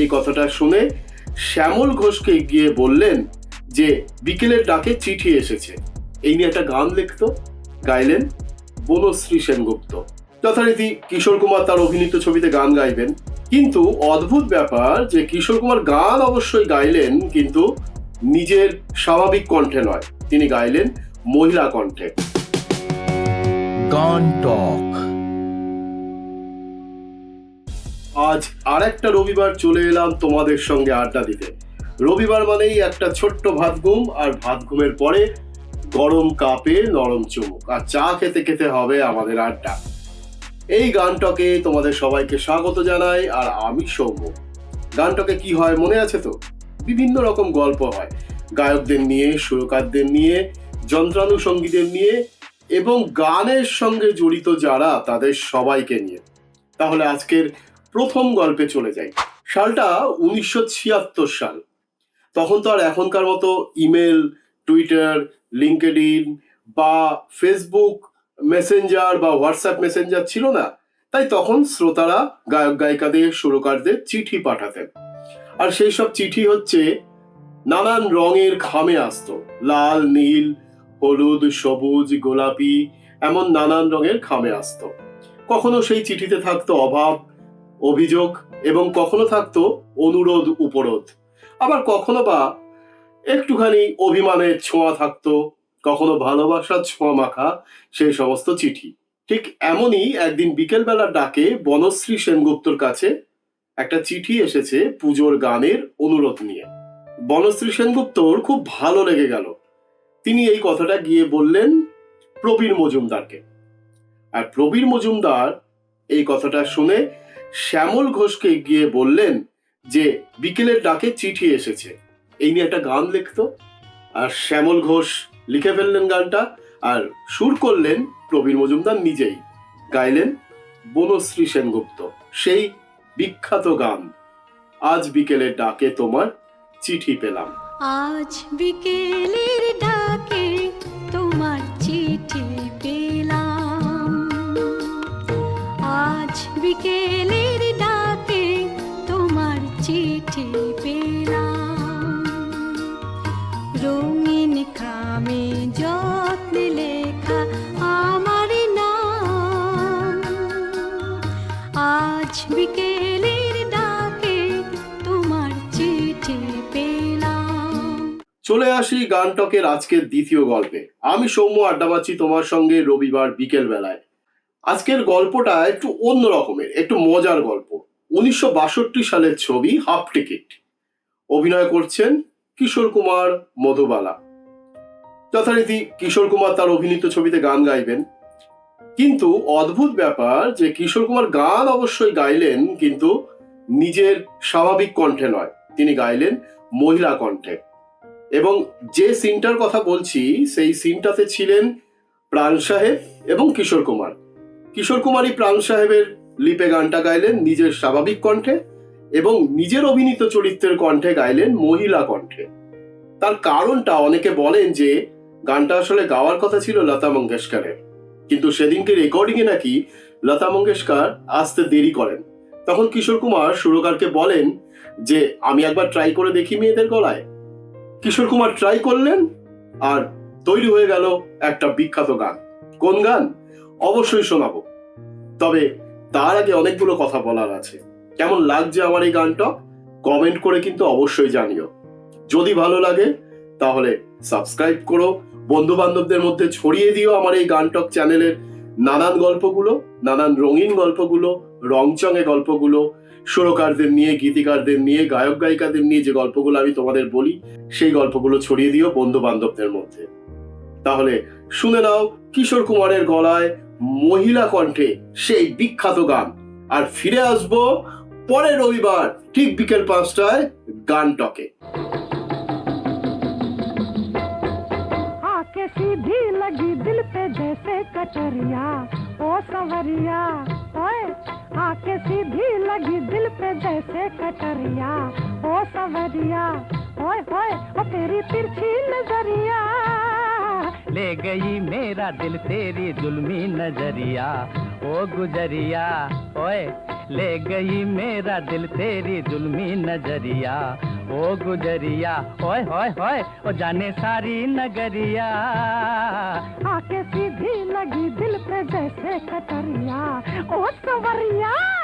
এই কথাটা শুনে শ্যামল ঘোষকে গিয়ে বললেন যে বিকেলের ডাকে চিঠি এসেছে। এই নিয়ে একটা গান লিখতো, গাইলেন বনশ্রী সেনগুপ্ত। যথারীতি কিশোর কুমার তার অভিনীত ছবিতে গান গাইবেন। কিন্তু অদ্ভুত ব্যাপার যে কিশোর কুমার গান অবশ্যই গাইলেন, কিন্তু নিজের স্বাভাবিক কণ্ঠে নয়, তিনি গাইলেন মহিলা কণ্ঠে। গান টক। আজ আর একটা রবিবার চলে এলাম তোমাদের সঙ্গে আড্ডা দিতে। রবিবার মানেই একটা ছোট্ট ভাত ঘুম আর ভাত ঘুমের পরে গরম কাপে নরম চুমুক, আর চা খেতে খেতে হবে আমাদের আড্ডা। এই গানটকে তোমাদের সবাইকে স্বাগত জানাই, আর আমি সৌম্য। গানটকে কি হয় মনে আছে তো? বিভিন্ন রকম গল্প হয়। গায়কদের নিয়ে, সুরকারদের নিয়ে যন্ত্রানুসঙ্গীদের নিয়ে, এবং গানের সঙ্গে জড়িত যারা, তাদের সবাইকে নিয়ে। তাহলে আজকের প্রথম গল্পে চলে যাই। সালটা উনিশশো ছিয়াত্তর সাল। তখন তো আর এখনকার মতো ইমেল, টুইটার লিঙ্কেডিন বা ফেসবুক মেসেঞ্জার বা হোয়াটসঅ্যাপ মেসেঞ্জার ছিল না। তাই তখন শ্রোতারা গায়ক গায়িকাদের, সুরকারদের চিঠি পাঠাতেন। আর সেই সব চিঠি হচ্ছে নানান রঙের খামে আসতো। লাল, নীল, হলুদ, সবুজ, গোলাপি, এমন নানান রঙের খামে আসতো। কখনো সেই চিঠিতে থাকতো অভাব অভিযোগ এবং কখনো থাকতো অনুরোধ, উপরোধ। আবার কখনো বা একটুখানি অভিমানের ছোঁয়া থাকতো, কখনো ভালোবাসার ছোঁয়া মাখা সেই সমস্ত চিঠি। ঠিক এমনই একদিন বিকেলবেলার ডাকে বনশ্রী সেনগুপ্তর কাছে একটা চিঠি এসেছে পুজোর গানের অনুরোধ নিয়ে। বনশ্রী সেনগুপ্তর খুব ভালো লেগে গেল। তিনি এই কথাটা গিয়ে বললেন প্রবীর মজুমদারকে। আর প্রবীর মজুমদার এই কথাটা শুনে শ্যামল ঘোষকে গিয়ে বললেন যে বিকেলের ডাকে চিঠি এসেছে। এই নিয়ে একটা গান লিখতো। আর শ্যামল ঘোষ লিখে ফেললেন গানটা আর সুর করলেন প্রবীর মজুমদার নিজেই। গাইলেন বনশ্রী সেনগুপ্ত, সেই বিখ্যাত গান। আজ বিকেলের ডাকে তোমার চিঠি পেলাম। আজ বিকেলের ডাকে বিকেলের ডাকে তোমার চিঠি পেলাম। রঙিন খামে যত্নে লেখা আমার নাম। আজ বিকেলের ডাকে তোমার চিঠি পেলাম। চলে আসি গানটকের আজকের দ্বিতীয় গল্পে। আমি সৌম্য আড্ডাবাচ্ছি তোমার সঙ্গে রবিবার বিকেল বেলায় আজকের গল্পটা একটু অন্য রকমের, একটু মজার গল্প। উনিশশো বাষট্টি সালের ছবি হাফ টিকিট। অভিনয় করছেন কিশোর কুমার মধুবালা। যথারীতি কিশোর কুমার তার অভিনীত ছবিতে গান গাইবেন। কিন্তু অদ্ভুত ব্যাপার যে কিশোর কুমার গান অবশ্যই গাইলেন, কিন্তু নিজের স্বাভাবিক কণ্ঠে নয়। তিনি গাইলেন মহিলা কণ্ঠে। এবং যে সিনটার কথা বলছি, সেই সিনটাতে ছিলেন প্রাণ সাহেব এবং কিশোর কুমার। কিশোর কুমারী প্রাণ সাহেবের লিপে গানটা গাইলেন নিজের স্বাভাবিক কণ্ঠে এবং নিজের অভিনীত চরিত্রের কণ্ঠে গাইলেন মহিলা কণ্ঠে। তার কারণটা অনেকে বলেন যে, গানটা আসলে গাওয়ার কথা ছিল লতা মঙ্গেশকরের। কিন্তু সেদিনকে রেকর্ডিং এ নাকি লতা মঙ্গেশকর আসতে দেরি করেন। তখন কিশোর কুমার সুরকারকে বলেন যে, আমি একবার ট্রাই করে দেখি মেয়েদের গলায়। কিশোর কুমার ট্রাই করলেন আর তৈরি হয়ে গেল একটা বিখ্যাত গান। কোন গান? অবশ্যই শোনাবো। তবে তার আগে অনেকগুলো কথা বলার আছে। কেমন লাগছে আমার এই গানটা? কমেন্ট করে কিন্তু অবশ্যই জানিও। যদি ভালো লাগে, তাহলে সাবস্ক্রাইব করো। বন্ধু বান্ধবদের মধ্যে ছড়িয়ে দিও আমার এই গানটক চ্যানেলের নানান গল্পগুলো, নানান রঙিন গল্পগুলো, রংচঙে গল্পগুলো, সুরকারদের নিয়ে, গীতিকারদের নিয়ে, গায়ক গায়িকাদের নিয়ে যে গল্পগুলো আমি তোমাদের বলি, সেই গল্পগুলো ছড়িয়ে দিও বন্ধু বান্ধবদের মধ্যে। তাহলে শুনে নাও কিশোর কুমারের গলায় মহিলা কণ্ঠে সেই বিখ্যাত গান আর ফিরে আসবো পরের রবিবার ঠিক বিকেল পাঁচটায় গান টকে आके सीधी लगी दिल पे जैसे कटरिया ओ सवरिया ओए आके सीधी लगी दिल पे जैसे कटरिया ओ सवरिया ओए ओए ओ तेरी तिरछी नजरिया ले गई मेरा दिल तेरी जुल्मी नज़रिया, ओ गुजरिया, ओए, ले गई मेरा दिल तेरी जुल्मी नज़रिया, ओ गुजरिया, ओए, होए होए, ओ जाने सारी नगरिया। आके सीधी लगी दिल पे जैसे कतरिया, ओ सवरिया।